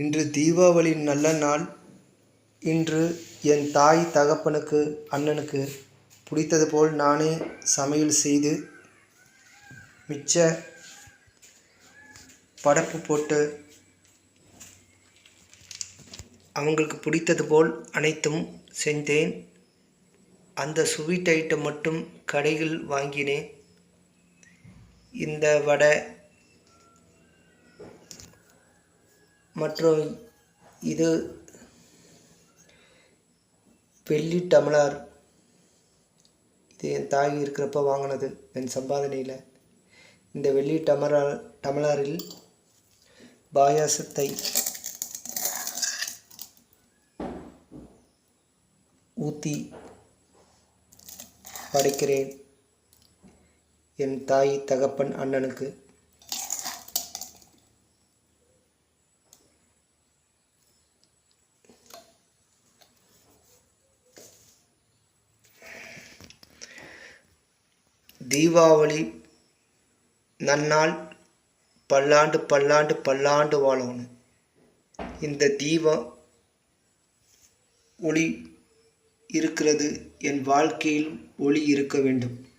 இன்று தீபாவளி நல்ல நாள். இன்று என் தாய் தகப்பனுக்கு அண்ணனுக்கு பிடித்தது போல் நானே சமையல் செய்து மிச்ச படப்பு போட்டு அவங்களுக்கு பிடித்தது போல் அனைத்தும் செஞ்சேன். அந்த ஸ்வீட் ஐட்டம் மட்டும் கடையில் வாங்கினேன். இந்த வடை மற்றும் இது வெள்ளி டமலார் இது என் தாய் இருக்கிறப்ப வாங்கினது என் சம்பாதனையில். இந்த வெள்ளி டமரா டமலாரில் பாயாசத்தை ஊற்றி படைக்கிறேன் என் தாய் தகப்பன் அண்ணனுக்கு. தீபாவளி நன்னாள் பல்லாண்டு பல்லாண்டு பல்லாண்டு வாழணும். இந்த தீப ஒளி இருக்கிறது என் வாழ்க்கையில் ஒளி இருக்க வேண்டும்.